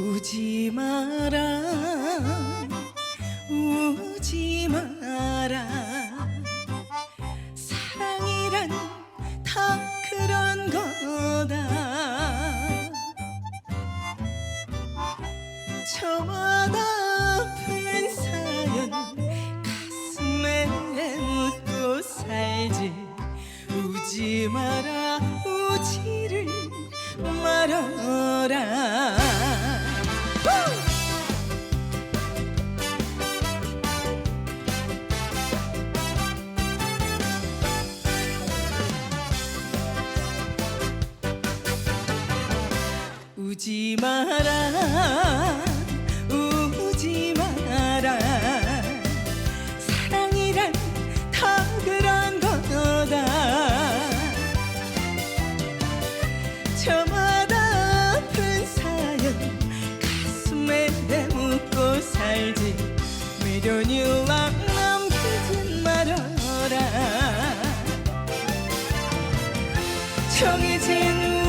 우지 마라 우지 마라. 사랑이란 다 그런 거다. 저마다 아픈 사연 가슴에 묻고 살지. 우지 마라 우지를 말아라 우지 마라 우지 마라. 사랑이란 다 그런 거다. 저마다 아픈 사연 가슴에 묻고 살지. 미련일랑 남기진 말아라. 정해진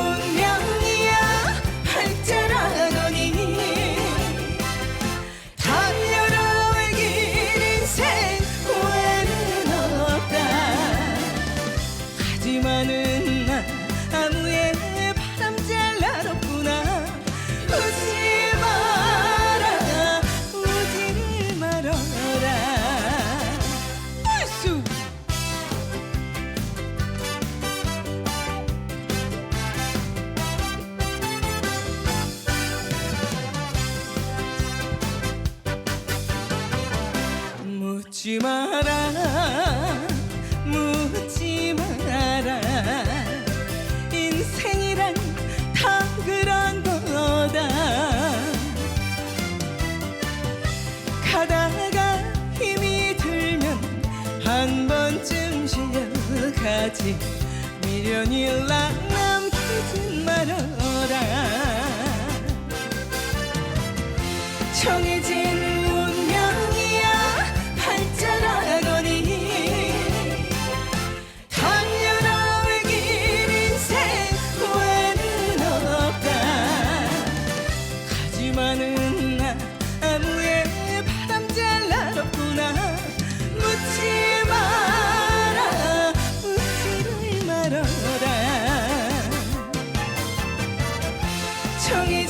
하지만은 난 아무의 바람잘 날 없구나. 웃지 마라 우지를 말아라. 알수! 묻지 마라 쉬어가지. 미련일랑 남기진 말아라. 정해 청이